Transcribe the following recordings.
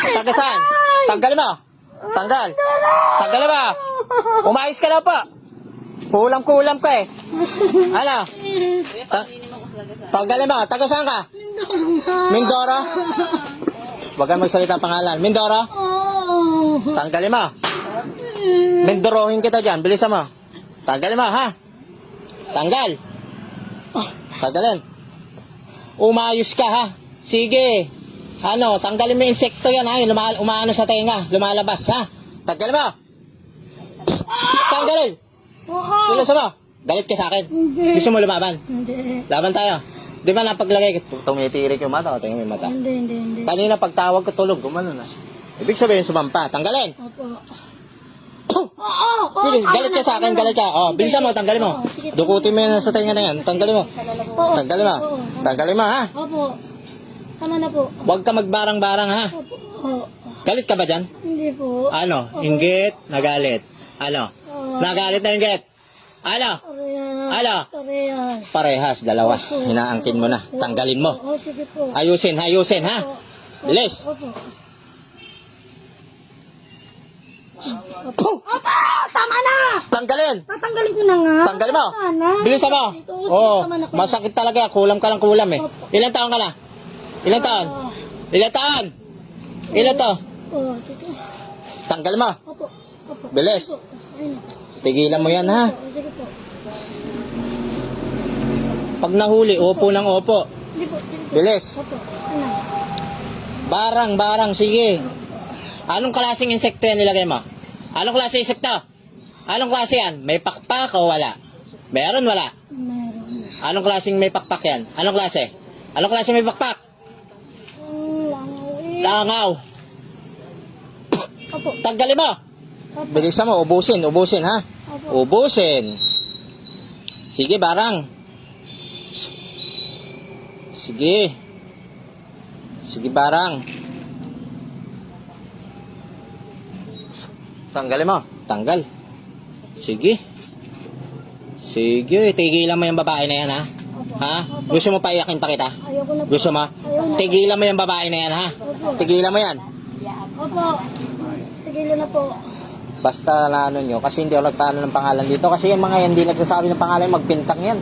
Taga saan? Tanggal mo. Tanggal. Tanggal mo. Umayos ka na po. Kulam-kulam ka eh. Ano? Ta tanggalin mo. Taga saan ka? Mindoro? Huwag kang magsalita ang pangalan. Mindoro? Tanggalin mo. Mindorohin kita dyan. Bilisan mo. Tanggalin mo, ha? Tanggal. Tanggalin. Umayos ka, ha? Sige. Ano, tanggalin mo yung insekto yan, ha? Yung luma- umaano sa tenga. Lumalabas, ha? Tanggalin mo. Tanggalin. Oo. Bilisan mo. Galit ka sa akin. Hindi. Gusto mo lumaban? Hindi. Laban tayo. Di ba napaglagay? Tumitirik yung mata o tingin mo yung mata. Hindi, hindi, hindi. Kanina pagtawag ko tulog, gumano na. Ibig sabihin sumampa. Tanggalin. Opo. Oo, oo. Bilis, galit ka sa akin, galit ka. Oh, bilisan mo, tanggalin mo. Dukutin mo yan sa tenga na yan. Tanggalin mo. Oo. Tanggalin mo. Oo. Tanggalin mo, ha? Opo. Tama na po. Huwag ka magbarang-barang, ha? Opo. Galit ka ba dyan? Hindi po. Ano? Inggit? Nagalit? Ano? Oo. Nagalit na inggit? Ano? Parehas. Ano? Parehas. Parehas, dalawa. Hinaangkin mo na. Tanggalin mo. Oo, sige po. Ayusin, ayusin, ha? Opo. Bilis. Opo. Opo. Opo! Tama na! Tanggalin! Tatanggalin ko na nga. Tanggalin mo. Tama na. Bilisan mo. Ito, Oo, masakit talaga. Kulam ka lang kulam eh. Opo. Ilan taon ka na? Ilan taon? Ilan taon? Ilan to? Tanggal mo. Opo. Opo. Bilis. Tigilan mo yan ha. Sige po. Pag nahuli, opo ng opo. Bilis. Opo. Barang, barang, sige. Anong klaseng insekto yan nilagay mo? Anong klaseng insekto? Anong klase yan? May pakpak o wala? Meron, wala? Meron. Anong klaseng may pakpak yan? Anong klase? Anong klase may pakpak? Langaw. Opo. Tanggalin mo. Opo. Bilisan mo, ubusin, ubusin ha. Opo. Ubusin. Sige, barang. Sige. Sige, barang. Tanggalin mo. Tanggal. Sige. Sige, tigilan mo yung babae na yan ha. Ha? Gusto mo paiyakin pa kita? Ayoko na po. Gusto mo? Ayaw na. Tigilan mo yung babae na yan ha. Opo. Tigilan mo yan. Opo. Tigilan na po. Basta na ano nyo, kasi hindi ako nagpaano ng pangalan dito. Kasi yung mga yan, hindi nagsasabi ng pangalan, magbintang yan.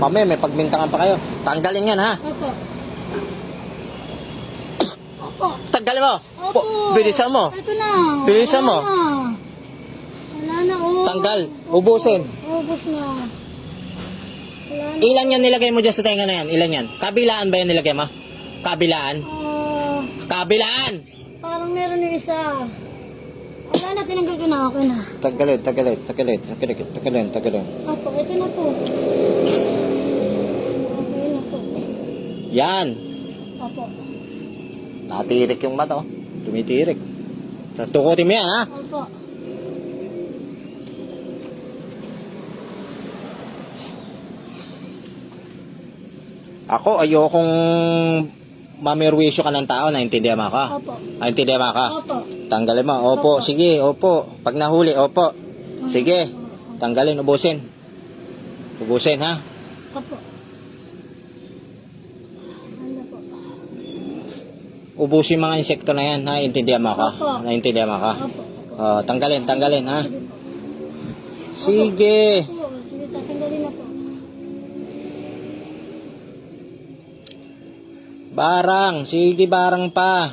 Mamaya may pagbintangan pa kayo. Tanggalin yan ha. Opo. Opo. Tanggalin mo. Opo. Po, bilisan mo. Ito na. Bilisan mo. Wala na. Wala na. Oh. Tanggal. Ubusin. Ubus na. Ilan yan nilagay mo dyan sa tenga na yan? Ilan yan? Kabilaan ba yan nilagay mo? Kabilaan? Ah, Kabilaan! parang meron yung isa. Wala na. Tinanggal ko na. Okay na. Tanggalin, tanggalin, tanggalin, tanggalin, tanggalin, tanggalin. Opo. Ito na po. Okay na po. Yan. Opo. Natirik yung mata, oh. Tumitirik. Tukutin mo yan, ha? Opo. Ako, ayokong mamirwisyo ka ng tao, naintindihan mo ako? Opo. Naintindihan mo ako? Opo. Tanggalin mo. Opo, sige, opo. Pag nahuli, opo. Sige. Tanggalin, ubusin. Ubusin, ha? Opo. Po? Ubusin mga insekto na yan, ha? Intindihan mo ako? Opo. Naintindihan mo ako? Opo. Oh, tanggalin, tanggalin, ha? Sige Sige. po. Opo. Barang. Sige, barang pa.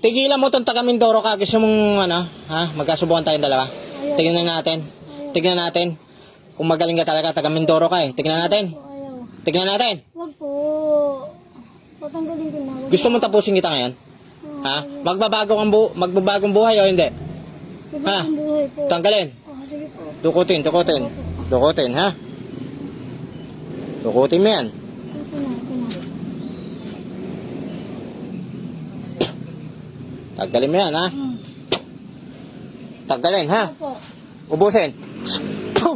Tigilan mo tong taga Mindoro ka. Gusto mong, ano, ha? Magkasubukan tayong dalawa. Ayaw. Tignan natin. Tignan natin. Kung magaling ka talaga, taga Mindoro ka eh. Tignan natin. Ayaw. Tignan natin. Wag po. Tatanggalin ko na. Wag Gusto mo tapusin kita ngayon? Ha? Magbabago kang bu magbabagong buhay o hindi? Sige Ha? buhay po. Tanggalin. Oh, sige po. Dukutin, dukutin. Dukutin, ha? Dukutin mo yan. Ito na, ito na. Tanggalin mo yan, ha? Hmm. Tanggalin, ha? Opo. Ubusin. Oo,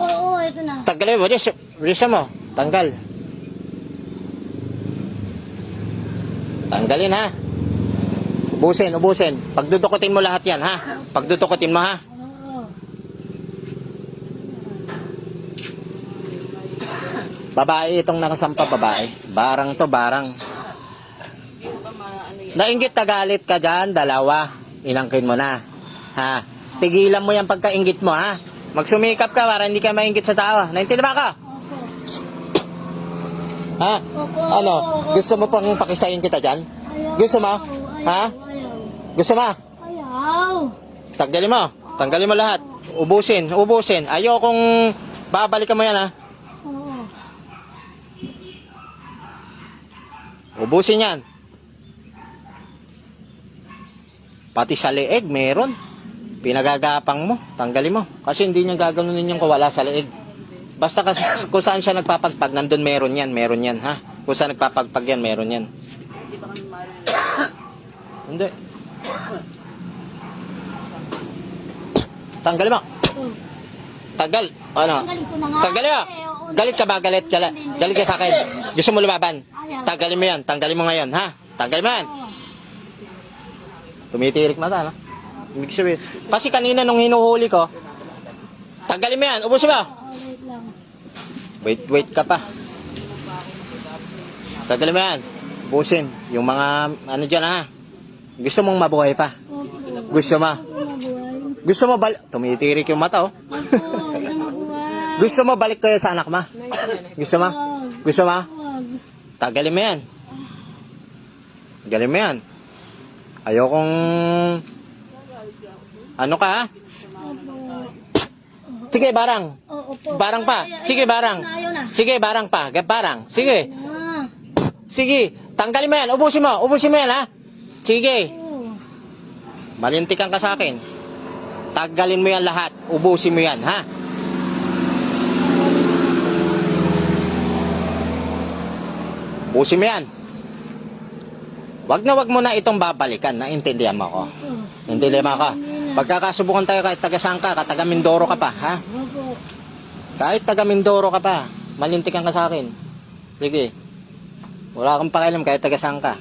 oo, ito na. Tanggalin mo. Bilis, bilisan mo. Tanggal. Tanggalin, ha? Ubusin, ubusin. Pagdudukutin mo lahat yan, ha? Pagdudukutin mo, ha? Babae itong nakasampa, babae. Barang to, barang. Hindi mo ba maano Nainggit na galit ka dyan, dalawa. Inangkin mo na. Ha? Tigilan mo yung pagkaingit mo, ha? Magsumikap ka para hindi ka maingit sa tao. Naintindihan ka? Opo. Ha? Opo. Ano? Gusto mo pang pakisayin kita dyan? Ayaw. Gusto mo? Ayaw. Ha? Ayaw. Gusto mo? Ayaw. Tanggalin mo. Tanggalin mo lahat. Ubusin, ubusin. Ayokong babalikan mo yan, ha? Ubusin yan. Pati sa leeg, meron. Pinagagapang mo, tanggalin mo. Kasi hindi niya gaganunin yung kawala sa leeg. Basta kasi kung saan siya nagpapagpag, nandun meron yan, meron yan, ha? Kung saan nagpapagpag yan, meron yan. Hindi. Tanggalin mo. Oh. Tanggal. Ano? Tanggalin ko na nga. Tanggalin mo. Eh. Galit ka ba? Galit ka, Hindi, hindi. galit ka sa akin. Gusto mo lumaban? Tanggalin mo yan. Tanggalin mo ngayon, ha? Tanggalin mo yan. Tumitirik mata, no? Ibig sabihin. Kasi kanina nung hinuhuli ko, tanggalin mo yan. Mo. Oo, wait. Wait, ka pa. Tanggalin mo yan. Ubusin. Yung mga, ano dyan, ha? Gusto mong mabuhay pa. Gusto mo. Gusto mo bal... Tumitirik yung mata, oh. Gusto mabuhay. Gusto mo balik kayo sa anak ma? Gusto mo? Gusto mo? Tagalin mo yan. Tagalin mo yan. Ayokong... Ano ka. Sige, barang. Barang pa. Sige, barang. Sige, barang pa. Barang. Sige. Sige. Tanggalin mo yan. Ubusin mo. Ubusin mo yan, ha? Sige. Malintikan ka sa akin. Tanggalin mo yan lahat. Ubusin mo yan, ha? Ubusin mo yan. Wag na wag mo na itong babalikan. Naintindihan mo ako. Naintindihan mo ako. Pagkakasubukan tayo kahit taga saan ka, taga Mindoro ka pa, ha? Kahit taga Mindoro ka pa, malintikan ka sa akin. Sige. Wala kang pakialam kahit taga saan ka.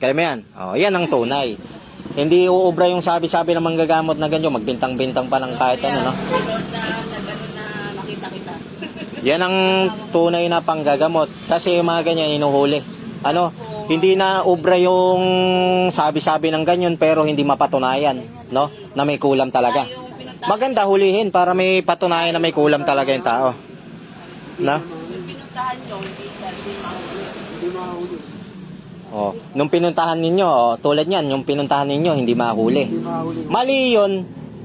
Kaya mo yan. Oh, yan ang tunay. Hindi uubra yung sabi-sabi ng manggagamot na ganyan, magbintang-bintang pa ng kahit ano, no? Yan ang tunay na panggagamot. Kasi yung mga ganyan, inuhuli. Ano? Hindi na ubra yung sabi-sabi ng ganyan, pero hindi mapatunayan, no? Na may kulam talaga. Maganda hulihin para may patunayan na may kulam talaga yung tao. No? Oh, nung pinuntahan ninyo, oh, tulad niyan, yung pinuntahan ninyo, hindi mahuli. Mali yun,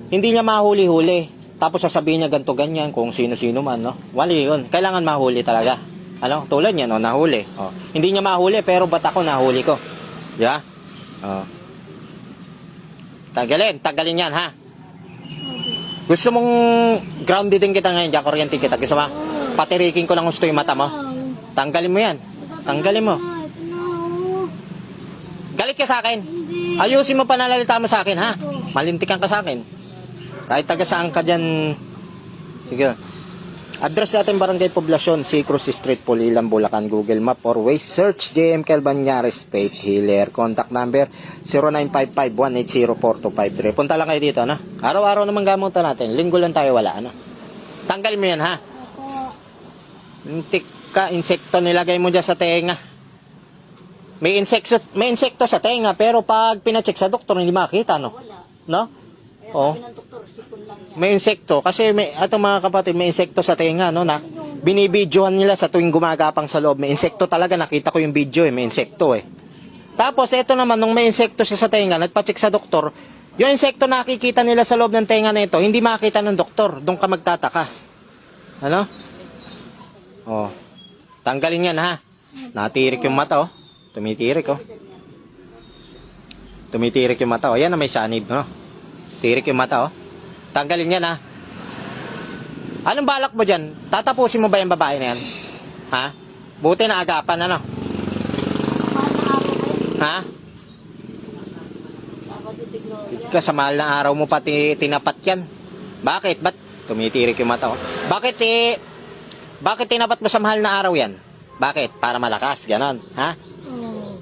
hindi niya mahuli-huli. Tapos sasabihin niya ganto ganyan kung sino-sino man, no? Mali yun. Kailangan mahuli talaga. Ano? Tulad niyan, oh, nahuli. Oh. Hindi niya mahuli, pero ba't ako nahuli ko? Di ba? Oh. Tagalin, tagalin yan, ha? Gusto mong grounded din kita ngayon, diyan kuryente kita. Gusto mo? Patirikin ko lang gusto yung mata mo. Tanggalin mo yan. Tanggalin mo. Galit ka sa akin. Ayusin mo pananalita mo sa akin, ha? Malintikan ka sa akin. Kahit taga saan ka dyan. Sige. Address natin Barangay Poblasyon, Cruz Street, Pulilan, Bulacan, Google Map or Waze Search, JM Calbanyares, Faith Healer. Contact number 0955-1804253. Punta lang kayo dito, na? Araw-araw naman gamutan natin. Linggo lang tayo wala, ano? Tanggal mo yan, ha? Intik ka, insekto nilagay mo dyan sa tenga. May insekto, may insekto sa tenga, pero pag pinacheck sa doktor, hindi makita, no? No? Oh. May insekto. Kasi may, ato mga kapatid, may insekto sa tenga, no? Na, binibidyohan nila sa tuwing gumagapang sa loob. May insekto talaga, nakita ko yung video, eh. May insekto, eh. Tapos, eto naman, nung may insekto siya sa tenga, nagpacheck sa doktor, yung insekto nakikita nila sa loob ng tenga na ito, hindi makita ng doktor. Doon ka magtataka. Ano? Oh. Tanggalin yan, ha? Natirik yung mata, oh. Tumitirik, oh. Tumitirik yung mata, oh. Yan na may sanib, no? Tirik yung mata, oh. Tanggalin yan, ha? Anong balak mo dyan? Tatapusin mo ba yung babae na yan? Ha? Buti na agapan, ano? Ha? Ka sa mahal na araw mo pati tinapat yan. Bakit? Ba't tumitirik yung mata, oh? Bakit, eh, bakit tinapat mo sa mahal na araw yan? Bakit? Para malakas, ganon. Ha? Oo.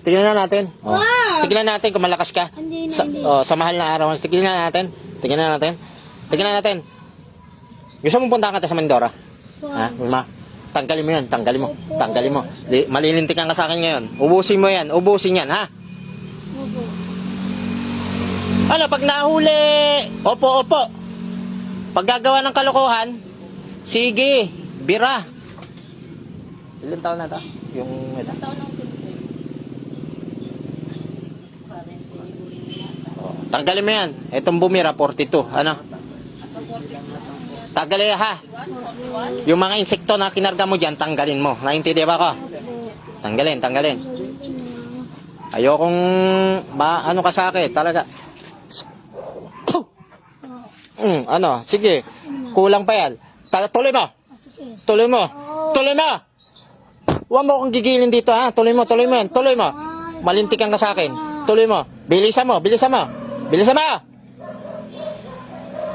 Tignan na natin. Oh. Wow! Tignan natin kung malakas ka. Na, Sa, oh, sa mahal na araw. Tignan natin. Tignan natin. Tignan natin. Gusto mong punta ka sa Mindoro? Ha? Wag. Ma? Tanggalin mo yan, tanggalin mo. Tanggalin mo. Di, malilintikan ka sa akin ngayon. Ubusin mo yan, ubusin yan, ha? Opo. Ano, pag nahuli, opo, opo. Pag gagawa ng kalokohan, sige, bira. Ilan taon na to? Yung ito. Oh, Tanggalin mo yan. Itong bumira, 42. Ano? Tanggalin ha. Yung mga insekto na kinarga mo dyan, tanggalin mo. Naintindihan ba ko? Tanggalin, tanggalin. Ayokong ba ano ka sa akin, talaga. Mm, ano, sige. Kulang pa yan. Ta- tuloy mo. Tuloy mo. Tuloy mo. Huwag mo akong gigilin dito ha. Tuloy mo, tuloy mo yan. Tuloy mo. Malintikan ka sa akin. Tuloy mo. Bilisan mo, bilisan mo. Bilisan mo.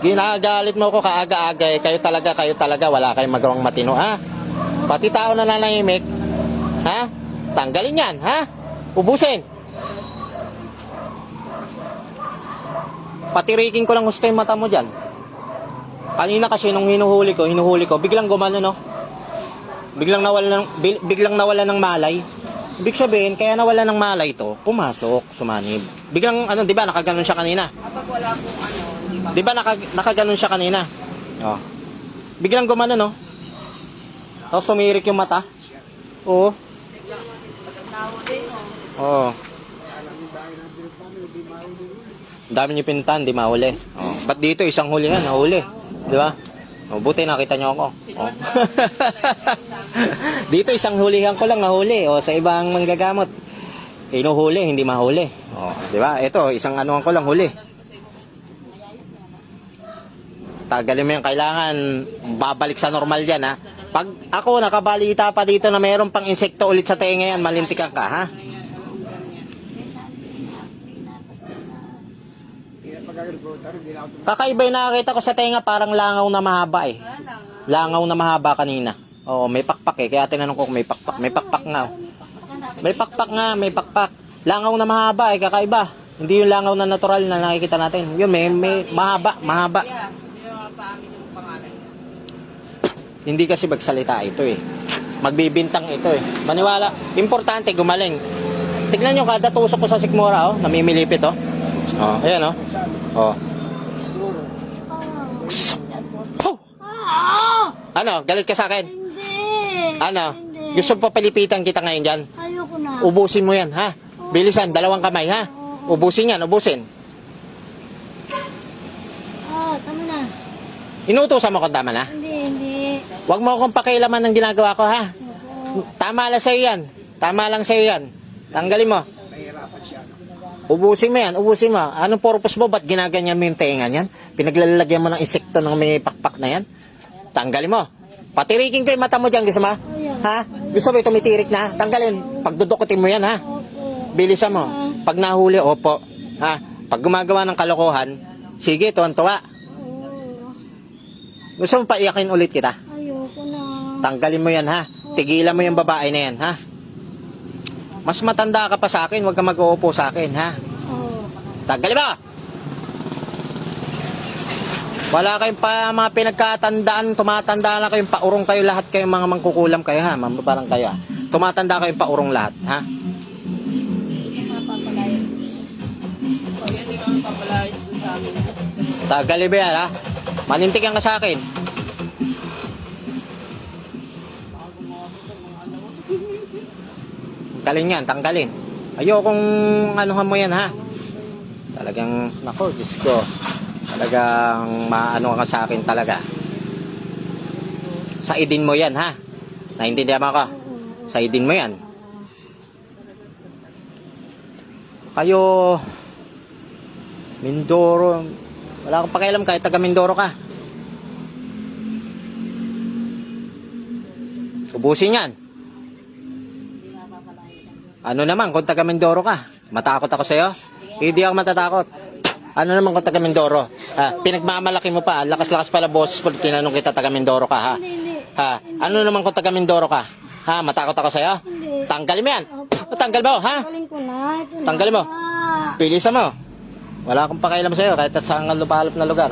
Ginagalit mo ko kaaga-aga eh. Kayo talaga, kayo talaga. Wala kayong magawang matino ha. Pati tao na nanahimik. Ha? Tanggalin yan ha. Ubusin. Patirikin ko lang gusto yung mata mo dyan. Kanina kasi nung hinuhuli ko, hinuhuli ko, biglang gumano no. Biglang nawala ng bi- biglang nawala ng malay. Ibig sabihin, kaya nawala ng malay to, pumasok, sumanib. Biglang ano, 'di ba, nakaganon siya kanina. Kapag wala pong ano, hindi ba? 'Di ba naka, nakaganon siya kanina? Oh. Biglang gumano no. Tapos tumirik yung mata. Oo. Oh. Oo. Ang dami niyo pinuntahan, di mahuli. Oh. Ba't dito isang huli yan, nahuli? Di ba? Oh, buti nakita niyo ako. Oh. dito isang hulihan ko lang nahuli. O sa ibang manggagamot, inuhuli, hindi mahuli. Oh, di ba? Ito, isang anuan ko lang huli. Tagalin mo yung kailangan babalik sa normal yan ha. Pag ako nakabalita pa dito na mayroon pang insekto ulit sa tenga yan, malintikan ka ha. Kakaiba yung nakakita ko sa tenga parang langaw na mahaba eh. Langaw na mahaba kanina. Oo, may pakpak eh. Kaya tinanong ko kung may pakpak. May pakpak nga. May pakpak nga, may pakpak. Langaw na mahaba eh, kakaiba. Hindi yung langaw na natural na nakikita natin. Yun, may, may mahaba, mahaba. Hindi kasi magsalita ito eh. Magbibintang ito eh. Maniwala, importante gumaling. Tignan nyo kada tusok ko sa sikmura oh, namimilipit oh. Oh, ayan oh. Oh. Ah! Ano, galit ka sa akin? Ano? Hindi. Gusto pa palipitan kita ngayon dyan? Ayoko na. Ubusin mo yan, ha? Bilisan, dalawang kamay, ha? Ubusin yan, ubusin. Ah, tama na. Inutusan mo ko tama na. Hindi, hindi. Huwag mo akong pakialaman ng ginagawa ko, ha? Opo. Tama lang sa'yo yan. Tama lang sa'yo yan. Tanggalin mo. Ubusin mo yan, ubusin mo. Anong purpose mo? Ba't ginaganyan mo yung tenga niyan? Pinaglalagyan mo ng insekto ng may pakpak na yan? Tanggalin mo. Patirikin ko yung mata mo dyan, gusto mo? Ayan. Ha? Gusto mo yung tumitirik na? Tanggalin. Pagdudukutin mo yan, ha? Bilisan mo. Pag nahuli, opo. Ha? Pag gumagawa ng kalokohan, sige, tuwan-tuwa. Gusto mo paiyakin ulit kita? Ayoko na. Tanggalin mo yan, ha? Tigilan mo yung babae na yan, ha? Mas matanda ka pa sa akin, huwag ka mag-uupo sa akin, ha? Oo. Tanggalin mo! Wala kayong pa mga pinagkatandaan, tumatanda na kayong paurong kayo lahat kayong mga mangkukulam kayo, ha? Mambabarang kayo, ha? Tumatanda kayong paurong lahat, ha? Mapapalayas. Oh, yan. Tanggalin mo yan, ha? Ka sa akin. Tanggalin yan, tanggalin. Ayokong anuhan mo yan, ha? Talagang, nako, Diyos ko. Talagang maano ka sa akin talaga. Saidin mo yan, ha? Naintindihan mo ako? Saidin mo yan. Kayo, Mindoro, wala akong pakialam kahit taga Mindoro ka. Ubusin yan. Ano naman kung taga Mindoro ka? Matakot ako sa'yo? Hindi ako matatakot. Ano naman kung taga Mindoro? Ha, pinagmamalaki mo pa. Lakas-lakas pala boses pag tinanong kita taga Mindoro ka ha. Ha, ano naman kung taga Mindoro ka? Ha, matakot ako sa'yo? Hindi. Tanggalin mo yan. Tanggal mo, ha? Galing ko na. Ito na. Tanggalin mo. Pilisan mo. Wala akong pakialam sa'yo kahit at saan lupalop na lugar.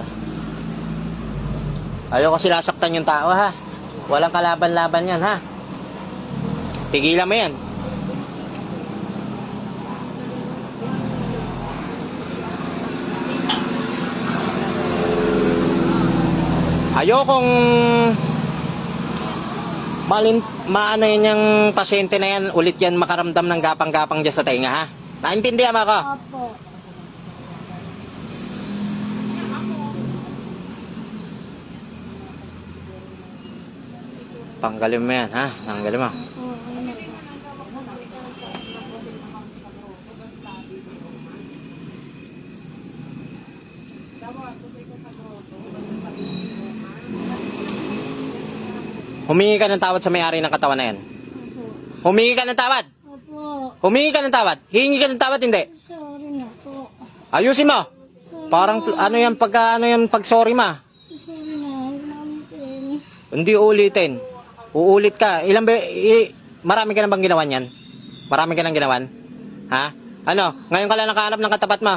Ayoko sinasaktan yung tao ha. Walang kalaban-laban yan, ha? Tigilan mo yan. Ayokong malin maano yan yung pasyente na yan ulit yan makaramdam ng gapang-gapang dyan sa tenga ha. Naintindihan mo ako? Opo. Tanggalin mo yan ha. Tanggalin mo. Opo, ayun na po. Humingi ka ng tawad sa may-ari ng katawan na yan. Opo. Humingi ka ng tawad. Opo. Humingi ka ng tawad. Hingi ka ng tawad, hindi. Sorry na po. Ayusin mo. Sorry Parang na. ano yan pagka ano yan pag sorry ma. Sorry na. Ulitin. Hindi ulitin. Uulit ka. Ilang be, i- marami ka na bang ginawan yan? Marami ka nang ginawan? Ha? Ano? Ngayon ka lang nakahanap ng katapat mo?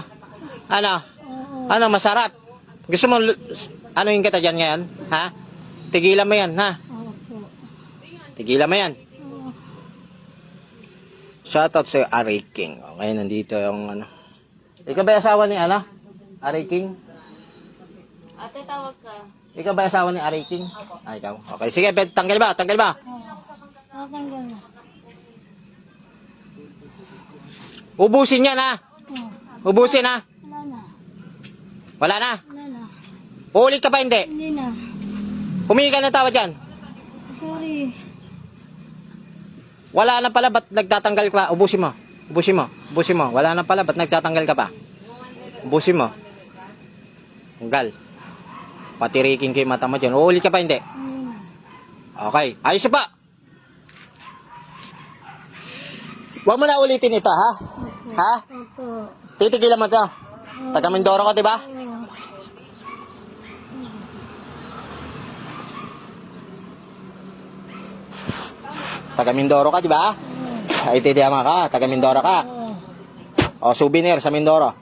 Ano? Ano? Masarap? Gusto mo, ano yung kita dyan ngayon? Ha? Tigilan mo yan, ha? Tigilan mo yan. Shoutout sa Ari King. Okay, nandito yung ano. Ikaw ba asawa ni ano? Ari King? Ate, tawag ka. Ikaw ba asawa ni Ari King? Ah, ikaw. Okay, sige, bet, tanggal ba? Tanggal ba? Oo. Tatanggal na. Ubusin yan, ha? Ubusin, ha? Wala na. Wala na. Wala na. Uulit ka pa, hindi. Hindi na. Humingi ka ng tawad dyan. Sorry. Wala na pala, ba't nagtatanggal ka pa? Ubusin mo. Ubusin mo. Ubusin mo. Wala na pala, ba't nagtatanggal ka pa? Ubusin mo. Tanggal. Patirikin kayo mata mo dyan. Uulit ka pa, hindi. Okay. Ayos pa. Huwag mo na ulitin ito, ha? Ha? Titigilan mo to. Taga Mindoro ka, di ba? Taga Mindoro ka, di ba? Ay, titiyaman ka. Taga Mindoro ka. Oo. O, souvenir sa Mindoro.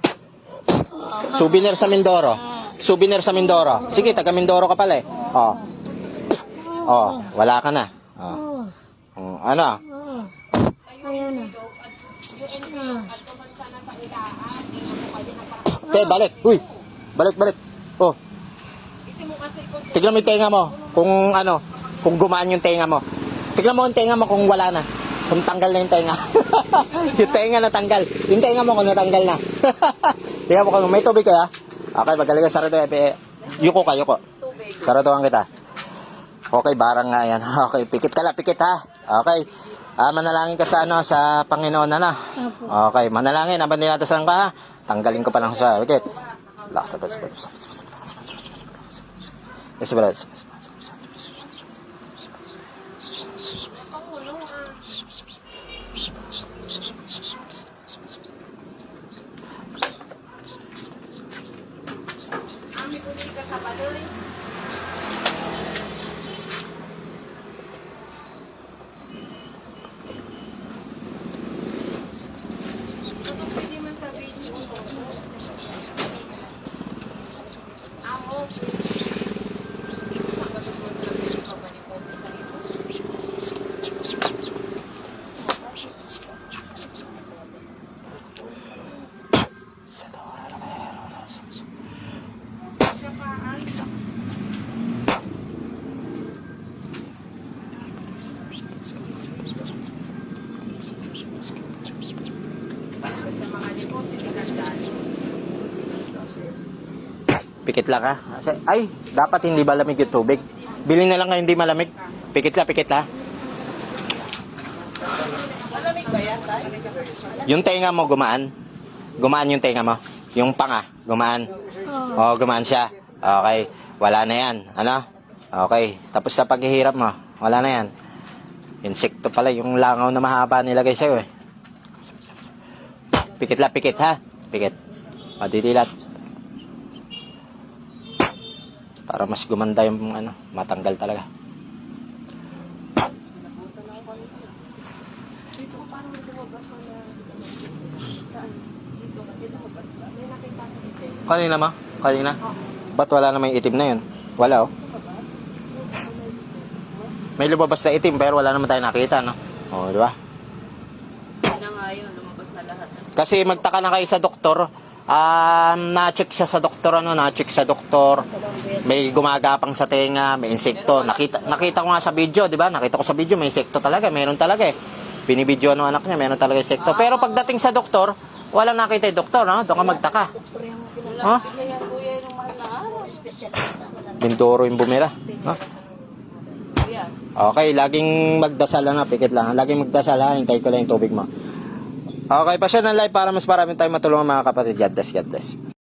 Souvenir sa Mindoro. Souvenir sa Mindoro. Sige, taga Mindoro ka pala eh. O. O, wala ka na. O. Oo. O, ano? Oo. Ayaw na. Ah. Te, balik. Uy. Balik, balik. Oh. Tignan mo yung tenga mo. Kung ano, kung gumaan yung tenga mo. Tignan mo yung tenga mo kung wala na. Kung tanggal na yung tenga. yung tenga na tanggal. Yung tenga mo kung natanggal na. Tignan mo kung may tubig kaya. Okay, magaling ka sarado. Eh, yuko ka, yuko. Saratuhan kita. Okay, barang nga yan. Okay, pikit ka lang, pikit ha. Okay. Ah, manalangin ka sa ano, sa Panginoon na na. Okay, manalangin. Habang dinatasan ka, ha? tanggalin ko pa lang sa wicket. Lakas, lakas, lakas, lakas, lakas, lakas, lakas, lakas. Pikit lang ha. Kasi- Ay, dapat hindi malamig yung tubig. Bili na lang nga hindi malamig. Pikit lang, pikit lang. Malamig ba yan, tay? Yung tenga mo gumaan. Gumaan yung tenga mo. Yung panga, gumaan. Oo. Oo, gumaan siya. Okay. Wala na yan. Ano? Okay. Tapos sa paghihirap mo, wala na yan. Insekto pala, yung langaw na mahaba nilagay sa'yo eh. Pikit lang, pikit ha. Pikit. Madidilat. Para mas gumanda yung ano, matanggal talaga. Kanina ma? Kanina? Ba't wala namang itim na yun? Wala oh. May lumabas na itim pero wala naman tayo nakita, no? O, di ba? Na na. Kasi magtaka na kayo sa doktor, um, na-check siya sa doktor, ano, na-check sa doktor, may gumagapang sa tenga, may insekto. Nakita, nakita ko nga sa video, di ba? Nakita ko sa video, may insekto talaga, meron talaga eh. Binibidyo ng anak niya, meron talaga insekto. Pero pagdating sa doktor, walang nakita yung doktor, no? Doon ka magtaka. Yan kuya yung na bumira. Kuya. Okay, laging magdasal lang, ha? pikit lang. Laging magdasal ha, hintay ko lang yung tubig mo. Okay, pa siya ng live para mas marami tayong matulungan mga kapatid. God bless, God bless.